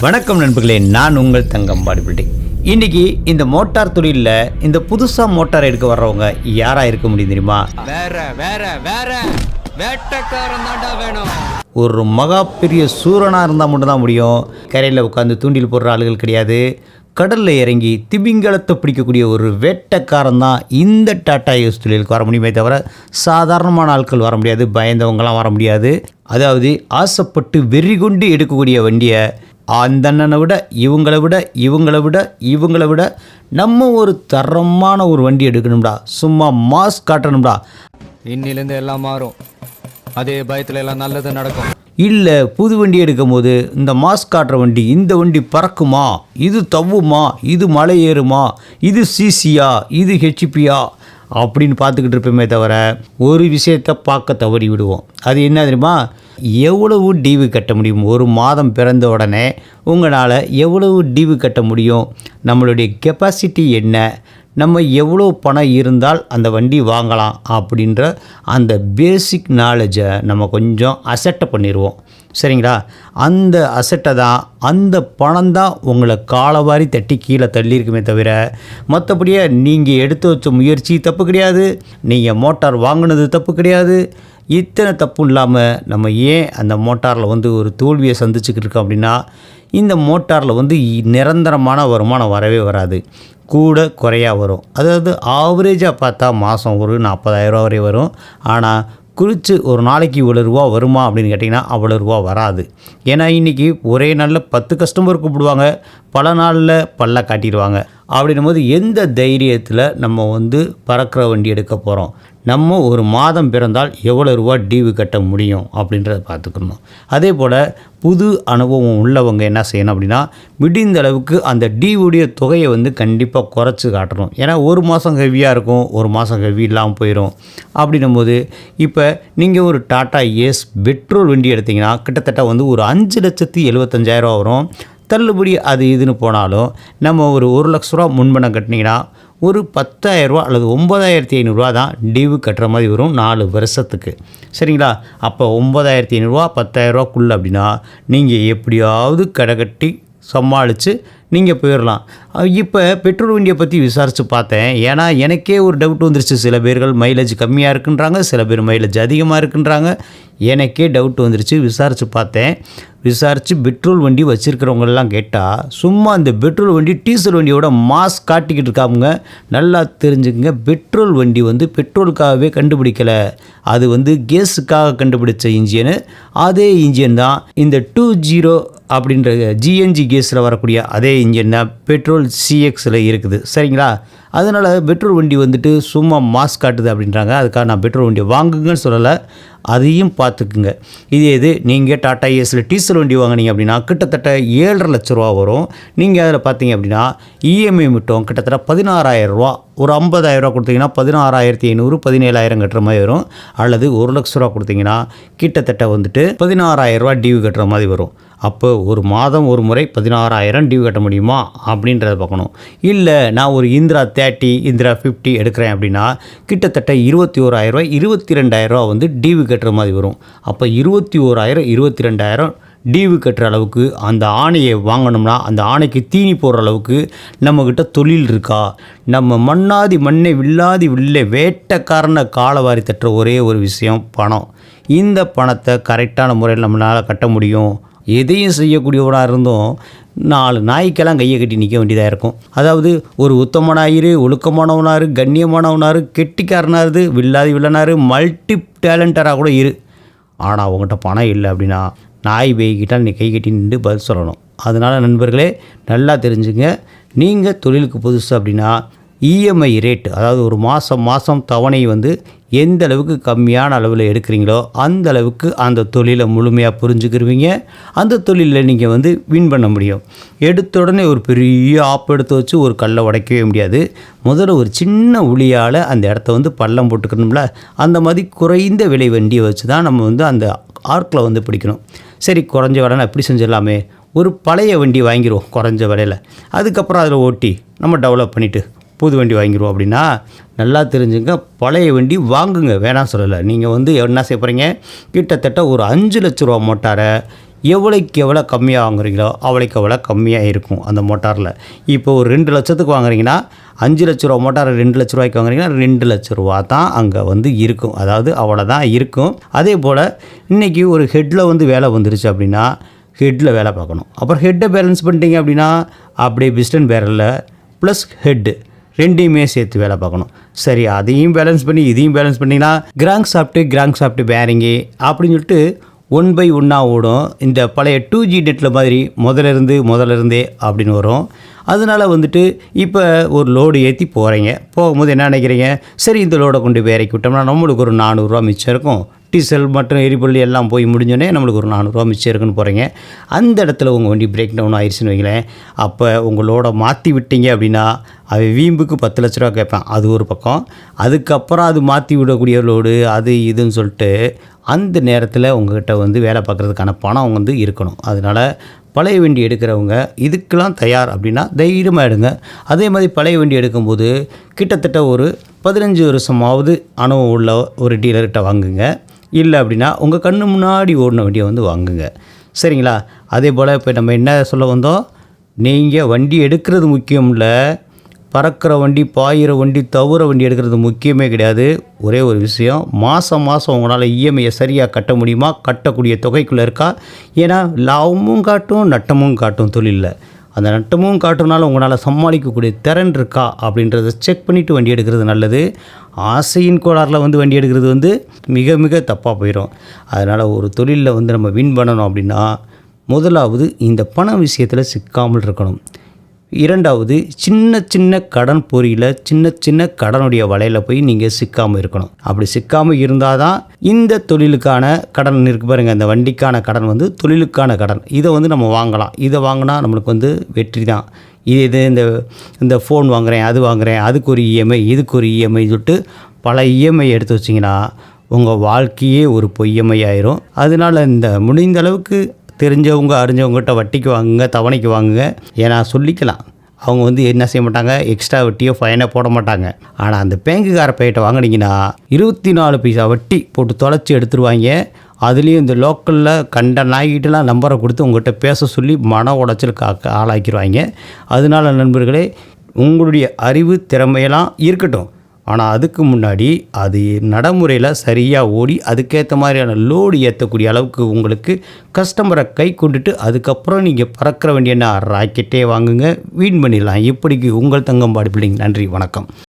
வணக்கம் நண்பர்களே நான் உங்கள் தங்கம் பாடி பில்டிங் இன்னைக்கு இந்த மோட்டார் தொழிலில் இந்த புதுசாக மோட்டார் எடுக்க வர்றவங்க யாராக இருக்க முடியும் தெரியுமா? வேற வேற வேற. வேணும். ஒரு மகா பெரிய சூரனாக இருந்தால் மட்டும்தான் முடியும். கரையில் உட்காந்து தூண்டில் போடுற ஆளுகள் கிடையாது. கடலில் இறங்கி திமிங்கலத்தை பிடிக்கக்கூடிய ஒரு வேட்டைக்காரன் தான் இந்த டாட்டா யூஸ் தொழிலுக்கு வர முடியுமே தவிர சாதாரணமான ஆட்கள் வர முடியாது பயந்தவங்களாம் வர முடியாது. அதாவது ஆசைப்பட்டு வெறி கொண்டு எடுக்கக்கூடிய வண்டியை அந்த அண்ணனை விட இவங்களை விட இவங்களை விட இவங்களை விட நம்ம ஒரு தரமான ஒரு வண்டி எடுக்கணும்டா. சும்மா மாஸ் காட்டணும்டா. இன்னிலேருந்து எல்லாம் மாறும். அதே பயத்துல எல்லாம் நல்லது நடக்கும். இல்லை புது வண்டி எடுக்கும் போது இந்த மாஸ் காட்டுற வண்டி இந்த வண்டி பறக்குமா? இது தவ்வுமா? இது மலை ஏறுமா? இது சிசியா? இது ஹெச்பியா? அப்படின்னு பார்த்துக்கிட்டு இருப்போமே தவிர ஒரு விஷயத்தை பார்க்க தவறி விடுவோம். அது என்ன தெரியுமா? எவ்வளவு டிவி கட்ட முடியும்? ஒரு மாதம் பிறந்த உடனே உங்களால் எவ்வளவு டிவி கட்ட முடியும்? நம்மளுடைய கெப்பாசிட்டி என்ன? நம்ம எவ்வளோ பணம் இருந்தால் அந்த வண்டி வாங்கலாம்? அப்படின்ற அந்த பேசிக் நாலேஜை நம்ம கொஞ்சம் அசட்டை பண்ணிடுவோம். சரிங்களா? அந்த அசட்டை தான் அந்த பணம் தான் உங்களை காலவாரி தட்டி கீழே தள்ளியிருக்குமே தவிர மற்றபடியே நீங்கள் எடுத்து வச்ச முயற்சி தப்பு கிடையாது. நீங்கள் மோட்டார் வாங்கினது தப்பு கிடையாது. இத்தனை தப்பு இல்லாமல் நம்ம ஏன் அந்த மோட்டாரில் வந்து ஒரு தோல்வியை சந்திச்சுக்கிட்டு இருக்கோம் அப்படின்னா இந்த மோட்டாரில் வந்து நிரந்தரமான வருமானம் வரவே வராது. கூட குறையாக வரும். அதாவது ஆவரேஜாக பார்த்தா மாதம் ஒரு நாற்பதாயிரரூவா வரை வரும். ஆனால் குறித்து ஒரு நாளைக்கு இவ்வளோ ரூபா வருமா அப்படின்னு கேட்டிங்கன்னா அவ்வளோ ரூபா வராது. ஏன்னா இன்றைக்கி ஒரே நாளில் பத்து கஸ்டமர் கூப்பிடுவாங்க பல நாளில் பல்ல காட்டிடுவாங்க. அப்படின்னும் போது எந்த தைரியத்தில் நம்ம வந்து பறக்கிற வண்டி எடுக்க போகிறோம் நம்ம ஒரு மாதம் பிறந்தால் எவ்வளோ ரூபா டிவி கட்ட முடியும் அப்படின்றத பார்த்துக்கணும். அதே போல் புது அனுபவம் உள்ளவங்க என்ன செய்யணும் அப்படின்னா முடிந்த அளவுக்கு அந்த டிவுடைய தொகையை வந்து கண்டிப்பாக குறைச்சி காட்டணும். ஏன்னா ஒரு மாதம் ஹெவியாக இருக்கும் ஒரு மாதம் ஹெவி இல்லாமல் போயிடும் அப்படின்னும் போது இப்போ நீங்கள் ஒரு டாட்டா ஏஸ் பெட்ரோல் வண்டி எடுத்திங்கன்னா கிட்டத்தட்ட வந்து ஒரு அஞ்சு லட்சத்தி எழுபத்தஞ்சாயிரரூவா வரும். தள்ளுபடி அது இதுன்னு போனாலும் நம்ம ஒரு ஒரு லட்ச ரூபா முன்பணம் கட்டினீங்கன்னா ஒரு பத்தாயிரரூவா அல்லது ஒம்பதாயிரத்தி ஐநூறுரூவா தான் டிவு கட்டுற மாதிரி வரும் நாலு வருஷத்துக்கு. சரிங்களா? அப்போ ஒம்பதாயிரத்தி ஐநூறுரூவா பத்தாயிரரூவாக்குள்ளே அப்படின்னா நீங்கள் எப்படியாவது கடை கட்டி சமாளித்து நீங்கள் போயிடலாம் இப்போ பெட்ரோல் வண்டியை பற்றி விசாரித்து பார்த்தேன். ஏன்னா எனக்கே ஒரு டவுட் வந்துருச்சு. சில பேர்கள் மைலேஜ் கம்மியாக இருக்குன்றாங்க சில பேர் மைலேஜ் அதிகமாக இருக்குன்றாங்க. எனக்கே டவுட் வந்துருச்சு. விசாரித்து பார்த்தேன். விசாரித்து பெட்ரோல் வண்டி வச்சுருக்கிறவங்கெல்லாம் கேட்டால் சும்மா அந்த பெட்ரோல் வண்டி டீசல் வண்டியோட மாஸ் காட்டிக்கிட்டு இருக்காங்க நல்லா தெரிஞ்சுக்கங்க. பெட்ரோல் வண்டி வந்து பெட்ரோலுக்காகவே கண்டுபிடிக்கலை. அது வந்து கேஸுக்காக கண்டுபிடிச்ச இன்ஜினு. அதே இன்ஜின் தான். இந்த டூ ஜீரோ அப்படின்ற ஜிஎன்ஜி கேஸில் வரக்கூடிய அதே இன்ஜின் தான் பெட்ரோல் சிஎக்ஸில் இருக்குது. சரிங்களா? அதனால் பெட்ரோல் வண்டி வந்துட்டு சும்மா மாஸ் காட்டுது அப்படின்றாங்க. அதுக்காக நான் பெட்ரோல் வண்டியை வாங்குங்கன்னு சொல்லலை. அதையும் பார்த்துக்குங்க. இதே இது நீங்கள் டாடா ஏஸில் டீசல் வண்டி வாங்குனீங்க அப்படின்னா கிட்டத்தட்ட ஏழரை லட்ச ரூபா வரும். நீங்கள் அதில் பார்த்தீங்க அப்படின்னா இஎம்ஐ மட்டும் கிட்டத்தட்ட பதினாறாயிரம் ரூபா ஒரு ஐம்பதாயிரரூவா கொடுத்தீங்கன்னா பதினாறாயிரத்தி ஐநூறு பதினேழாயிரம் கட்டுற மாதிரி வரும். அல்லது ஒரு லட்ச ரூபா கொடுத்தீங்கன்னா கிட்டத்தட்ட வந்துட்டு பதினாறாயிரம் ரூபா டியூ கட்டுற மாதிரி வரும். அப்போ ஒரு மாதம் ஒரு முறை பதினாறாயிரம் டியூ கட்ட முடியுமா அப்படின்றத பார்க்கணும். இல்லை நான் ஒரு இந்திரா தேர்ட்டி இந்திரா ஃபிஃப்டி எடுக்கிறேன் அப்படின்னா கிட்டத்தட்ட இருபத்தி ஓராயிரரூவா இருபத்தி ரெண்டாயிரரூவா வந்து டிவி கட்டுற மாதிரி வரும். அப்போ இருபத்தி ஓராயிரம் இருபத்தி ரெண்டாயிரம் டிவி கட்டுற அளவுக்கு அந்த ஆணையை வாங்கணும்னா அந்த ஆணைக்கு தீனி போடுற அளவுக்கு நம்மக்கிட்ட தொழில் இருக்கா? நம்ம மண்ணாதி மண்ணை வில்லாதி வில்லை வேட்டக்காரனை காலவாரி தட்டுற ஒரே ஒரு விஷயம் பணம். இந்த பணத்தை கரெக்டான முறையில் நம்மளால் கட்ட முடியும். எதையும் செய்யக்கூடியவனாக இருந்தும் நாலு நாய்க்கெல்லாம் கையை கட்டி நிற்க வேண்டியதாக இருக்கும். அதாவது ஒரு உத்தமனாயிரு ஒழுக்கமானவனாரு கண்ணியமானவனாரு கெட்டிக்காரனாரு வில்லாதி வில்லனாரு மல்டி டேலண்டராக கூட இரு. ஆனால் அவங்ககிட்ட பணம் இல்லை அப்படின்னா நாய் பேய்கிட்டால் நீ கை கட்டி நின்று பதில் சொல்லணும். அதனால் நண்பர்களே நல்லா தெரிஞ்சுங்க நீங்கள் தொழிலுக்கு புதுசு அப்படின்னா இஎம்ஐ ரேட் அதாவது ஒரு மாதம் மாதம் தவணை வந்து எந்த அளவுக்கு கம்மியான அளவில் எடுக்கிறீங்களோ அந்த அளவுக்கு அந்த தொழிலை முழுமையாக புரிஞ்சுக்கிருவீங்க. அந்த தொழிலில் நீங்கள் வந்து வின் பண்ண முடியும். எடுத்த உடனே ஒரு பெரிய ஆப் எடுத்து வச்சு ஒரு கல்லை உடைக்கவே முடியாது. முதல்ல ஒரு சின்ன உளியால் அந்த இடத்த வந்து பள்ளம் போட்டுக்கணும்ல அந்த மாதிரி குறைந்த விலை வண்டியை வச்சு தான் நம்ம வந்து அந்த ஆர்க்கில் வந்து பிடிக்கணும். சரி குறைஞ்ச விலை எப்படி செஞ்சிடலாமே. ஒரு பழைய வண்டி வாங்கிடுவோம் குறைஞ்ச விலையில். அதுக்கப்புறம் அதில் ஓட்டி நம்ம டெவலப் பண்ணிவிட்டு புது வண்டி வாங்கிடுவோம் அப்படின்னா நல்லா தெரிஞ்சுங்க பழைய வண்டி வாங்குங்க. வேணாம் சொல்லலை. நீங்கள் வந்து என்ன செய்ய போகிறீங்க கிட்டத்தட்ட ஒரு அஞ்சு லட்ச ரூபா மோட்டாரை எவ்வளோக்கு எவ்வளோ கம்மியாக வாங்குறீங்களோ அவ்வளோக்கு எவ்வளோ கம்மியாக இருக்கும் அந்த மோட்டாரில். இப்போ ஒரு ரெண்டு லட்சத்துக்கு வாங்குறீங்கன்னா அஞ்சு லட்ச ரூபா மோட்டார் ரெண்டு லட்ச ரூபாய்க்கு வாங்குறீங்கன்னா ரெண்டு லட்ச ரூபா தான் அங்கே வந்து இருக்கும். அதாவது அவ்வளோதான் இருக்கும். அதே போல் இன்றைக்கி ஒரு ஹெட்டில் வந்து வேலை வந்துருச்சு அப்படின்னா ஹெட்டில் வேலை பார்க்கணும். அப்புறம் ஹெட்டை பேலன்ஸ் பண்ணிட்டீங்க அப்படின்னா அப்படியே பிஸ்டன் பேரலில் ப்ளஸ் ஹெட்டு ரெண்டையுமே சேர்த்து வேலை பார்க்கணும். சரி அதையும் பேலன்ஸ் பண்ணி இதையும் பேலன்ஸ் பண்ணிங்கன்னா கிராங்க் சாப்பிட்டு கிராங்க் சாப்பிட்டு பேரிங்கு அப்படின்னு சொல்லிட்டு ஒன் பை ஒன்னாக ஓடும். இந்த பழைய டூ ஜி நெட்டில் மாதிரி முதல்ல இருந்து முதல்ல இருந்தே அப்படின்னு வரும். அதனால் வந்துட்டு இப்போ ஒரு லோடு ஏற்றி போகிறீங்க போகும்போது என்ன நினைக்கிறீங்க? சரி இந்த லோடை கொண்டு வேறைக்கு விட்டோம்னா நம்மளுக்கு ஒரு நானூறுரூவா மிச்சம் இருக்கும். டீசல் மற்றும் எரிபொருள் எல்லாம் போய் முடிஞ்சோடனே நம்மளுக்கு ஒரு நானூறுரூவா மிச்சம் இருக்குன்னு போகிறீங்க அந்த இடத்துல உங்கள் வண்டி பிரேக் டவுன் ஆயிடுச்சுன்னு வைங்களேன். அப்போ உங்களோட மாற்றி விட்டீங்க அப்படின்னா அவன் வீம்புக்கு பத்து லட்ச ரூபா கேட்பேன். அது ஒரு பக்கம். அதுக்கப்புறம் அது மாற்றி விடக்கூடிய லோடு அது இதுன்னு சொல்லிட்டு அந்த நேரத்தில் உங்கள்கிட்ட வந்து வேலை பார்க்குறதுக்கான பணம் வந்து இருக்கணும். அதனால் பழைய வண்டி எடுக்கிறவங்க இதுக்கெல்லாம் தயார் அப்படின்னா தைரியமாக எடுங்க. அதே மாதிரி பழைய வண்டி எடுக்கும்போது கிட்டத்தட்ட ஒரு பதினஞ்சு வருஷமாவது அனுபவம் உள்ள ஒரு டீலர்கிட்ட வாங்குங்க. இல்லை அப்படின்னா உங்கள் கண்ணு முன்னாடி ஓடின வண்டியை வந்து வாங்குங்க. சரிங்களா? அதே போல் இப்போ நம்ம என்ன சொல்ல வந்தோம்? நீங்கள் வண்டி எடுக்கிறது முக்கியம் இல்லை பறக்கிற வண்டி பாயிற வண்டி தவிர வண்டி எடுக்கிறது முக்கியமே கிடையாது. ஒரே ஒரு விஷயம் மாதம் மாதம் உங்களால் இஎம்ஐயை சரியாக கட்ட முடியுமா? கட்டக்கூடிய தொகைக்குள்ளே இருக்கா? ஏன்னா லாபமும் காட்டும் நட்டமும் காட்டும் தொழிலில். அந்த நட்டமும் காட்டுனால உங்களால் சமாளிக்கக்கூடிய திறன் இருக்கா அப்படின்றத செக் பண்ணிவிட்டு வண்டி எடுக்கிறது நல்லது. ஆசையின் கோளாறில் வந்து வண்டி எடுக்கிறது வந்து மிக மிக தப்பாக போயிடும் அதனால் ஒரு தொழிலில் வந்து நம்ம வின் பண்ணணும் அப்படின்னா முதலாவது இந்த பண விஷயத்தில் சிக்காமல் இருக்கணும். இரண்டாவது சின்ன சின்ன கடன் பொறியில் சின்ன சின்ன கடனுடைய வலையில் போய் நீங்கள் சிக்காமல் இருக்கணும். அப்படி சிக்காமல் இருந்தால் தான் இந்த தொழிலுக்கான கடன் இருக்கு பாருங்கள் இந்த வண்டிக்கான கடன் வந்து தொழிலுக்கான கடன். இதை வந்து நம்ம வாங்கலாம். இதை வாங்கினா நம்மளுக்கு வந்து வெற்றி தான். இது இது இந்த இந்த ஃபோன் வாங்குகிறேன் அது வாங்குகிறேன் அதுக்கு ஒரு இஎம்ஐ இதுக்கு ஒரு இஎம்ஐ சொல்லிட்டு பல இஎம்ஐ எடுத்து வச்சிங்கன்னா உங்கள் வாழ்க்கையே ஒரு பொய்யமையாயிரும் அதனால் இந்த முடிந்த அளவுக்கு தெரிஞ்சவங்க அறிஞ்சவங்ககிட்ட வட்டிக்கு வாங்குங்க தவணைக்கு வாங்குங்க. ஏன்னா சொல்லிக்கலாம். அவங்க வந்து என்ன செய்ய மாட்டாங்க? எக்ஸ்ட்ரா வட்டியோ ஃபைனோ போட மாட்டாங்க. ஆனால் அந்த பேங்குக்கார பையிட்ட வாங்குனீங்கன்னா இருபத்தி நாலு பைசா வட்டி போட்டு தொலைச்சி எடுத்துருவாங்க. அதுலேயும் இந்த லோக்கலில் கண்ட நாய்கிட்டலாம் நம்பரை கொடுத்து உங்கள்கிட்ட பேச சொல்லி மன உடைச்சலுக்கு கா ஆளாக்கிடுவாங்க அதனால நண்பர்களே உங்களுடைய அறிவு திறமையெல்லாம் இருக்கட்டும். ஆனால் அதுக்கு முன்னாடி அது நடைமுறையில் சரியாக ஓடி அதுக்கேற்ற மாதிரியான லோடு ஏற்றக்கூடிய அளவுக்கு உங்களுக்கு கஸ்டமரை கை கொண்டுட்டு அதுக்கப்புறம் நீங்கள் பறக்கிற வேண்டிய ராக்கெட்டே வாங்குங்க. வீண் பண்ணிடலாம். இப்படிக்கு உங்கள் தங்கம் பாடி பில்டிங் நன்றி. வணக்கம்.